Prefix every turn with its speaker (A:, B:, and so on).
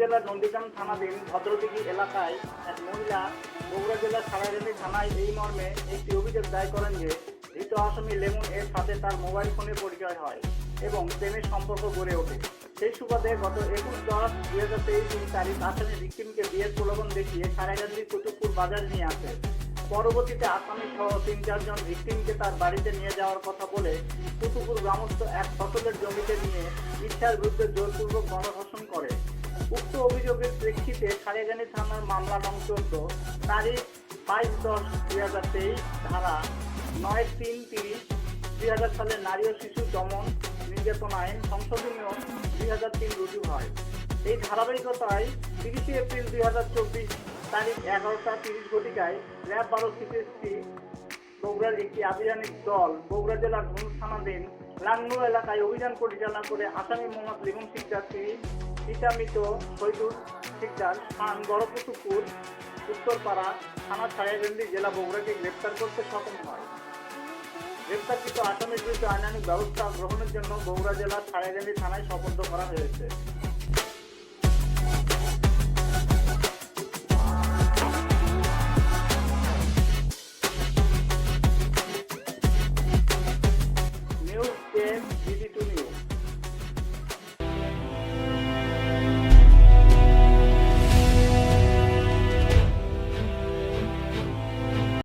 A: জেলার নন্দীগ্রাম থানাধীন ভদ্রদিঘি এলাকায় এক মহিলা বগুড়া জেলার সারাগানি থানায় এই মর্মে একটি অভিযোগ দায় করেন যে, ধৃত আসামি লেমন এর সাথে তার মোবাইল ফোনে পরিচয় হয় এবং প্রেমের সম্পর্ক গড়ে ওঠে। সেই সুবাদে গত একুশ দশ দুই হাজার তেইশ তারিখ আসামি ভিক্টিমকে বিয়ের প্রলোভন দেখিয়ে সারাগান্ধী কুতুবপুর বাজার নিয়ে আসে। পরবর্তীতে আসামি সহ তিন চারজন ভিক্টিমকে তার বাড়িতে নিয়ে যাওয়ার কথা বলে কুতুবপুর গ্রামস্থ এক ফসলের জমিতে নিয়ে ইচ্ছার বিরুদ্ধে জোরপূর্বক গণধর্ষণ করে। উক্ত অভিযোগের প্রেক্ষিতে সারেগানি থানার মামলা নং চোদ্দ তারিখ বাইশ দশ দুই হাজার তেইশ ধারা নয় তিন তিরিশ দুই হাজার সালে নারী ও শিশু দমন নির্যাতন আইন সংশোধনীয় দুই হাজার তিন রুজু হয়। এই ধারাবাহিকতায় তিরিশে এপ্রিল দুই হাজার চব্বিশ তারিখ এগারোটা তিরিশ ঘটিকায় র্যাব বারো সিপিএসটি বগুড়ার একটি আভিযানিক দল বগুড়া জেলার ধনুষ থানাধীন লাংনু এলাকায় অভিযান পরিচালনা করে আসামি মোহাম্মদ লিমন শিকদার শ্রী পিতামিত শহীদুল শিকদার, খান বড়পুতুপুর উত্তরপাড়া থানা ছায়াগন্ডি জেলা বগুড়াকে গ্রেপ্তার করতে সক্ষম হয়। গ্রেপ্তারকৃত আসামির বিরুদ্ধে আইনানিক ব্যবস্থা গ্রহণের জন্য বগুড়া জেলার ছায়াগন্ডি থানায় সোপর্দ করা হয়েছে।